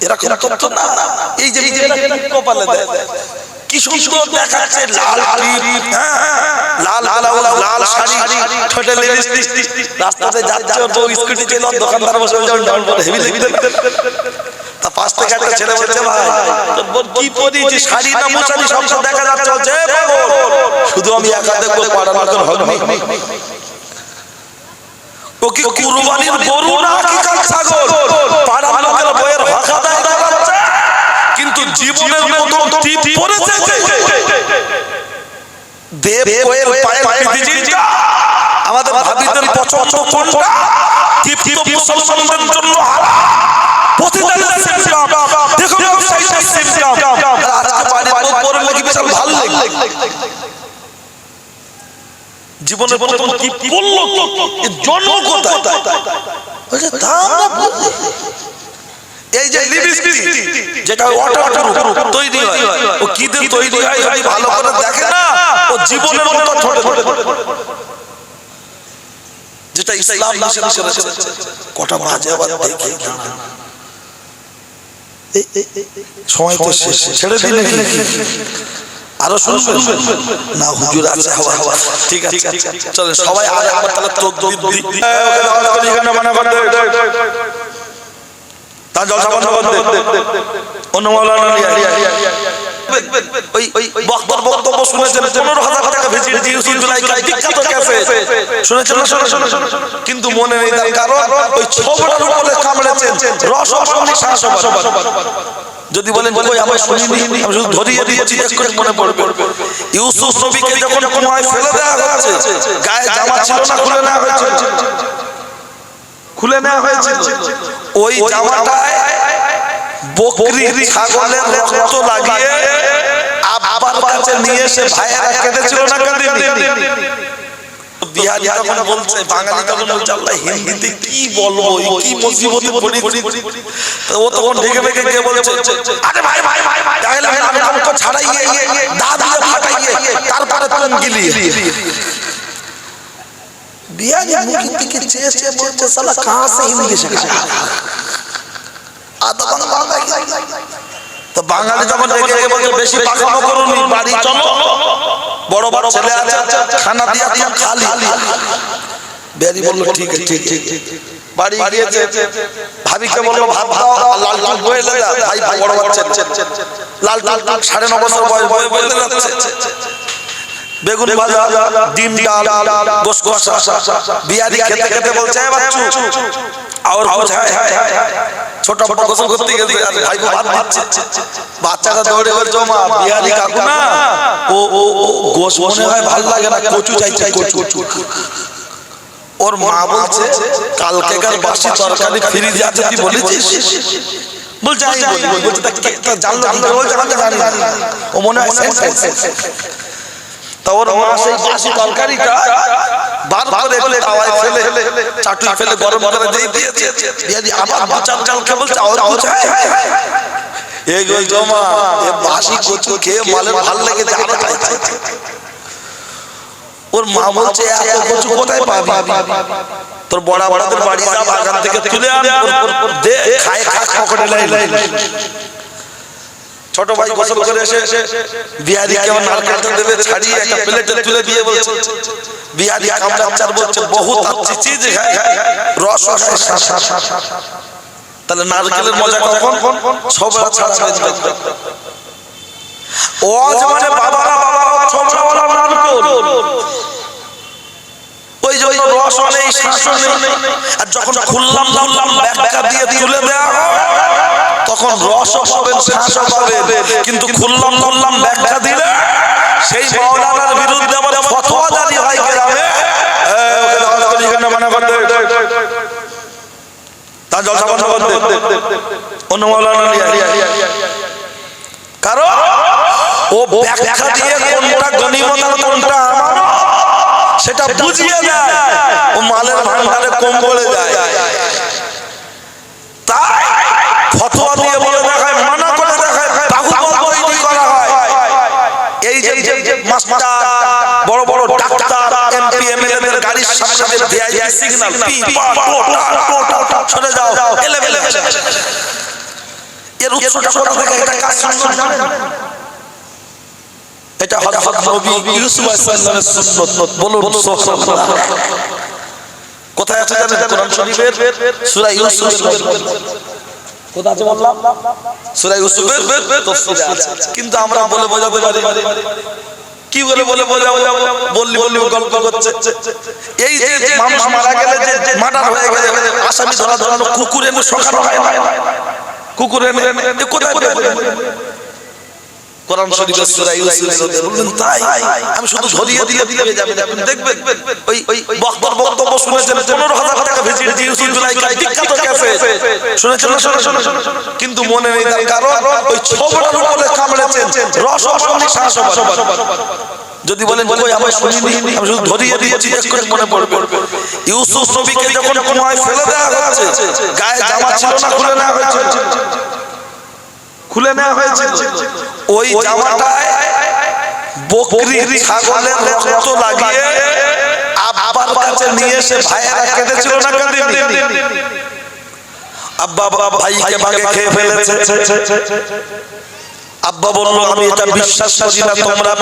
এরকম না। এই যে নিজেরা কপালে দেয়। কি সুন্দর দেখাচ্ছে লাল লাল লাল লাল শাড়ি ছোটে লিপস্টিক রাস্তাতে যাচ্ছে ওর বউ স্কুটি চাইলো দোকানদার বসে বলছে ডাউন করে হেভি হেভি তা পাশ থেকে একটা ছেলে বলছে ভাই। কি পরিয়েছে শাড়ি না মশারি সব দেখা যাচ্ছে বলছে "এ পাগল, শুধু আমি একা দেখব পাড়ার ও কি কুরবানির গরু না কি ছাগল পাড়ার লোকের বইয়ের ভাষা দেয় কিন্তু জীবনের মতো টিপ পড়েছে দেব কোয়েল পায়ের পিদিজিটা আমাদের ভাবিদের পছন্দ কোনটা? টিপ টিপ মুসলমানদের জন্য হারাম। প্রতিদানের সিস্টেম দেখো ব্যবসায়ীদের সিস্টেম আজকে বাড়ির লোক পড়লে কি বিশাল ভালো লাগে প্রথম কি বলল জন্ম কোথায় বলছে তা এই যে লিপস্টিক যেটা ওয়াটার প্রুফ তৈরি হয় ও কি দিয়ে তৈরি হয় যদি ভালো করে দেখে না ও জীবনের মতো ছোট ছোট যেটা ইসলাম নিষেধ করেছে কটা বাজে আবার দেখে সময় তো শেষ ছেড়ে নাকি আরও শুনবেন না হুজুর আছে হাওয়া হাওয়া ঠিক আছে চলেন সবাই আর একবার তাহলে করে এখানে মানা করে তার জলসা বন্ধ অন্য মাওলানা লিয়া ওই ওই বক্তব্য বক্তব্য শুনেছেন পনেরো হাজার টাকা দিয়ে ইউসুফ বিখ্যাত ক্যাফে শুনেছেন না শুনে শুনে কিন্তু মনে নেই তার কারণ ওই ছবটার উপরে কামড়েছেন রস যদি বলেন কই আমার শুনিনি আমি শুধু ধরিয়ে দিয়েছি এক্ষুনি মনে পড়বে। ইউসুফ নবীকে যখন কুয়ায় ফেলে দেওয়া হয়েছে গায়ে জামা ছিল না খুলে নেওয়া হয়েছিল খুলে নেওয়া হয়েছিল ওই জামাটায় বকরি ছাগলের রক্ত লাগিয়ে আব্বার কাছে নিয়ে এসে ভাইয়েরা কেঁদেছিল না কেঁদেনি? বিহারি তখন বলছে বাঙালি তখন বলছে আল্লাহ হিন্দিতে কি বলব? কি মুসিবতে পড়ি? ও তখন ঢেকে ঢেকে গিয়ে বলছে আরে ভাই ভাই ভাই ভাই। তাহলে আমি আমাকে ছাড়াইয়ে দাদা ফাটাইয়ে তারপরে তুমি গিলিয়ে। বিহারি মুখের দিকে চেয়ে চেয়ে বলছে সালা কাহা সে হিন্দি শেখা? তো বাঙালি যখন রেগে রেগে বলছে বেশি পাকামো করুন বাড়ি চলো। বড় বড় ছেলে আছে খানা দিয়া দিয়া খালি। বেরি বলল ঠিক ঠিক ঠিক ঠিক বাড়ি গিয়েছে ভাবিকে বলল ভাত দাও আর লাল বয়ে লে ভাই ভাই বড় লাল সাড়ে ন বছর বয়স বয়ে বয়ে যাচ্ছে। বেগুন ভাজা ডিম ডাল গোস বিয়ারি খেতে খেতে বলছে বাচ্চু আর কুছ হ্যায় হ্যায় ছোট ছোট গোসল করতে গেছে আর ভাই ভাত দিচ্ছে বাচ্চাটা দৌড়ে বলছে "ও মা বিহারি কাকু না ও ও ও গোস মনে হয় ভালো লাগে না কচু চাইছে কচু ওর মা বলছে কালকেকার বাসি তরকারি ফ্রিজে আছে তুই বলেছিস বলছে আমি বলি বলছে কে- জানলো কি আমি জানি ও মনে হয় তা ওর মা সেই বাসি তরকারিটা বার করে তাওয়ায় ফেলে চাটুই ফেলে গরম করে দিয়ে দিয়েছে। বিয়াদি আবার বাচাল চাল খেয়ে বলছে আর এই গো জমা এ বাসি কচু খেয়ে মালের ভালো লেগেছে আরও চাইছে ওর মা বলছে এত কচু কোথায় পাবি? তোর বড়া বড়াদের বাড়ি যা বাগান থেকে তুলে আন ওর- ওর- ওর দে খায় খায় পকেটে লাই। ছোট ভাই গোসল করে এসে বিহারি কেমন নারকেলটা দেবে ছাড়িয়ে একটা প্লেটে তুলে দিয়ে বলছে। বিহারি কামড়া চার বলছে বহুত আচ্ছি চিজ রস। তাহলে নারকেলের মজা কখন? সব ছাড়া ছাড়া ও মানে বাবারা বাবারা ছোটবেলা নারকেল। ওই যে রস নেই শাসন নেই। আর যখন খুললাম খুললাম ব্যাগটা দিয়ে তুলে হয়, তখন রস পাবেন শাসন পাবেন কিন্তু খুললাম খুললাম ব্যাগটা দিলে সেই মাওলানার বিরুদ্ধে আবার ফতোয়া জারি হয় গ্রামে। এখানে মানা। জলসা বন্ধ করে অন্য মাওলানা। কারণ ও ব্যাখ্যা দিয়ে কোনটা গনিমত আর কোনটা সেটা বুঝিয়ে দেয়। ও মালের ভান্ডারে কম বলে যায় তাই ফতোয়া দিয়ে বলে দেখায় মানা করে দেখায় তাগুত তৈরি করা হয় এই যে এই যে মাস্টার বড় বড় ডাক্তার এমপি এমএলএ এর গাড়ির সামনে যে ভিআইপি সিগন্যাল পি পা টো টা টো টা টা সরে যাও এলে এলে এর উৎসটা কোথা থেকে এটা কাজ শুনুন এটা হযরত নবী ইউসুফ আলাইহিস সুন্নাত। বলুন সুবহানাল্লাহ। কোথায় আছে জানেন কোরআন শরীফের? সূরা ইউসুফ কোথা আছে বললাম সূরা ইউসুফের তাফসীরে আছে। কিন্তু আমরা বলে বোঝাতে পারি কি বলে বলে বোঝাবো বললি বললি গল্প করছে। এই যে মানুষ মারা গেলে যে মার্ডার হয়ে গেলে আসামি ধরা ধরানো কুকুর এনে শোকানো হয় না। কুকুর এনে এ কোথায় পেলেন? কোরআন শরীফের সূরা ইউসুফ বললেন তাই আমি শুধু ধরিয়ে দিলে দিয়ে যাবেন আপনি দেখবেন? ওই ওই বক্তব্য বক্তব্য শুনেছেন 15000 টাকা ভিজিট দিয়ে ইউসুফ কিন্তু মনে নেই তার কারণ, ওই ছবটার উপরে কামড়েছেন রস অসম্ভব শ্বাস যদি বলেন গায়ে খুলে নেওয়া হয়েছিল। খুলে নেওয়া হয়েছিল। ওই জামাটায় বকরি ছাগলের রক্ত লাগিয়ে নিয়ে এসে ভাইয়েরা কেটেছিল না, কাঁদিনি? আব্বা বাবা ভাইকে ভাগে খেয়ে ফেলেছে। আব্বা বলল আমি এটা বিশ্বাস করি না তোমরা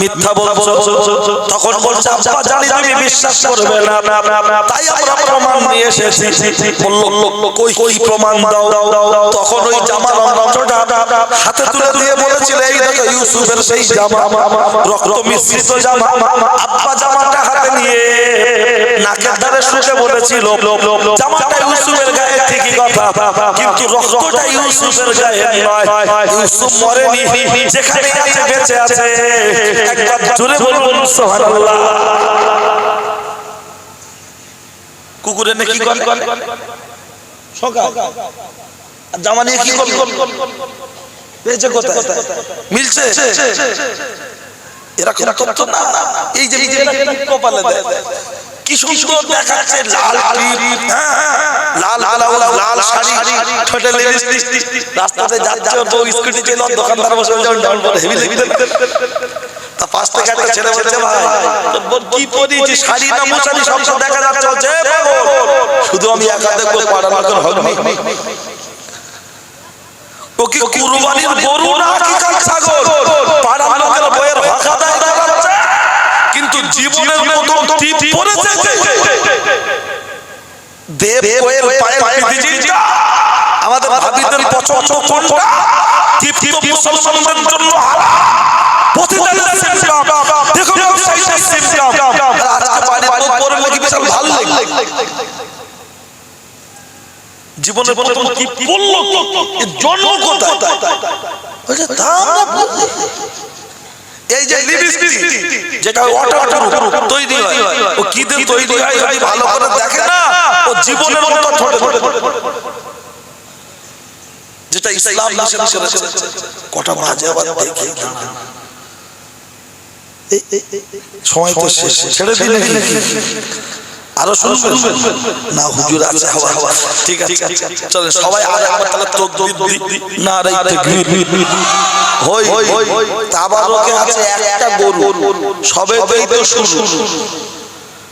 মিথ্যা বলছো তখন বলছে আব্বা জানি তুমি বিশ্বাস করবে না তাই আমরা প্রমাণ নিয়ে এসেছি বলল কই কই প্রমাণ দাও তখন ওই জামার অংশটা হাতে তুলে দিয়ে বলেছিল এই দেখো ইউসুফের সেই জামা রক্ত মিশ্রিত জামা আব্বা জামাটা হাতে নিয়ে নাকের ধারে শুতে বলেছিল জামাটা ইউসুফের গায়ে ঠিকই কথা কিন্তু রক্তটা ইউসুফের গায়ে নয় ইউসুফ মরেনি যেখানে আছে বেঁচে আছে। একবার জোরে বলুন সুবহানাল্লাহ। কুকুরে নে কি করে সকাল। আর জামা নিয়ে কি করল পেয়েছে কোথায়? মিলছে? এরকম তথ্য না? এই যে এরা কপালে দেয়। কি সুন্দর দেখাচ্ছে লাল শাড়ি লিপস্টিক রাস্তাতে যাচ্ছে বউ স্কুটি দোকানদার বসে ডাউন হেভি তা পাশ থেকে একটা ছেলে বলছে ভাই তোর কি পরিয়েছি শাড়ি না সব সব দেখা যাচ্ছে শুধু আমি একা দেখব ও কি কুরবানির গরু না হাকিকাত ছাগল পাড়ার লোকের বইয়ের ভাষা দেয় কিন্তু জীবনের মতো টিপ পড়েছে দেব বইয়ের পায়ের পিদিজিটা আমাদের ভাবিদের পছন্দ কোনটা? টিপ মুসলমানদের জন্য হারাম। প্রতিদিনের সিস্টেম দেখো ব্যবসায়ীদের সিস্টেম আজকে বাড়ির লোক পড়লে বিশাল ভালো লাগে জীবনের প্রথম কি বলল? জন্ম কোথায়? বলছে তা এই যে লিপস্টিক যেটা ওয়াটার প্রুফ তৈরি হয়। ও কি দিয়ে তৈরি হয়? যদি ভালো করে দেখে না। ও জীবনের মতো যেটা ইসলাম কটা বাজে আবার দেখে এই, এই, এই, সময় তো শেষ ছেড়ে দিন আরও শুনবেন না হুজুর আছে হাওয়া হাওয়া ঠিক আছে চলেন সবাই আর একবার তাহলে তকবীর দি না রে তাকবীর হই হই তাবারকে আছে একটা গরু সবেতেই তো শুরু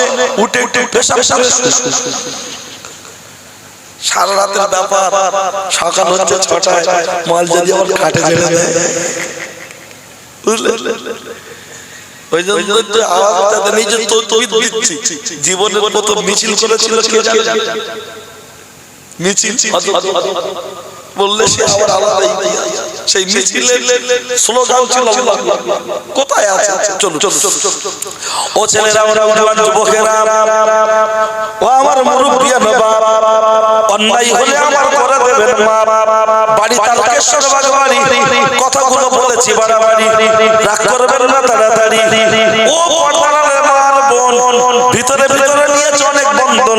শুনে উঠে উঠে পেশা পেশা সারা রাতের ব্যাপার, সকাল হচ্ছে ছটায়, মাল যদি আবার খাটে ছেড়ে দেয়। বললে সে আবার আলাদাই সেই মিছিলের স্লোগান ছিল আল্লাহ। কোথায় আছে? চলো চলো ও ছেলেরা যুবকেরা ও আমার বাপ অন্যায় হলে আমার করে দেবেন মা। বাড়ি তারকেশ্বর বাড়ি কথাগুলো বলেছি বাড়াবাড়ি। রাগ করবেন না তাড়াতাড়ি। ও মার বোন। ভিতরে ভিতরে নিয়েছে অনেক বন্ধন।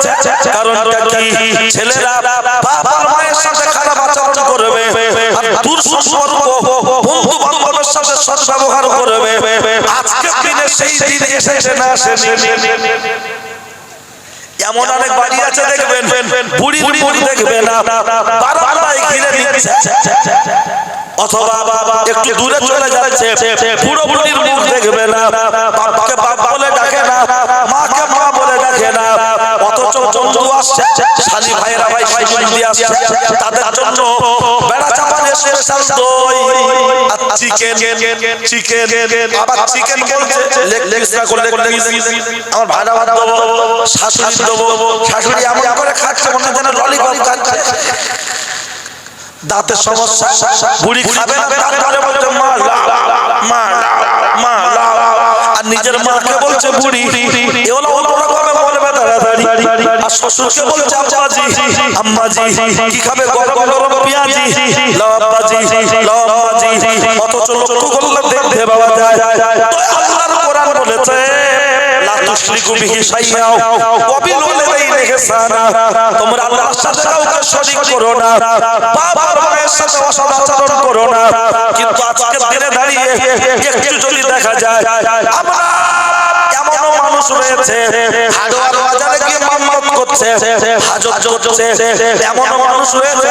কারণটা কি ছেলেরা বাবার মায়ের সাথে খারাপ আচরণ করবে দূর সম্পর্ক বন্ধু বান্ধবের সাথে সদ্ব্যবহার করবে আজকের দিনে সেই দিন এসেছে না আসেনি এমন অনেক বাড়ি আছে দেখবেন বুড়ি বুড়ি দেখবে না বারান্দায় ঘিরে অথবা একটু দূরে চলে যাচ্ছে বুড়ো বুড়ির মুখ দেখবে না বাপকে বাপ বলে ডাকে না মাকে মা বলে ডাকে না অথচ বন্ধু আসছে শালি ভাইরা ভাই সাইকেল দিয়ে আসছে। তাদের জন্য বেড়া চাপানের স্পেশাল দই আর চিকেন চিকেন আবার চিকেন বলছে লেগ আমার ভাড়া ভাত দেবো শাশুড়ি দেবো। শাশুড়ি এমন করে খাচ্ছে মনে যেন ললিপপ খাচ্ছে। দাঁতের সমস্যা। বুড়ি খাবে না দাঁত ধরে বলছে মা লাও, মা লাও, মা লাও। আর নিজের মাকে বলছে বুড়ি। আর শ্বশুরকে বলছে আব্বাজি আম্মাজি কি খাবে? গরম গরম পেঁয়াজি লাও আম্মাজি অথচ লক্ষ্য করলে দেখতে পাওয়া যায় আল্লাহর কোরআন বলেছে তুশরিকু বিহি শাইআও ওয়া বিল ওয়ালিদাইনি ইহসানা তোমরা আল্লাহর সাথে কাউকে শরীক করো না বাবার মায়ের সাথে অসদাচরণ করো না। কিন্তু আজকের দিনে দাঁড়িয়ে একটু যদি দেখা যায় আমরা রয়েছে। হাড়োয়ার বাজারে গিয়ে করছে। হাজত করছে। এমন মানুষ রয়েছে।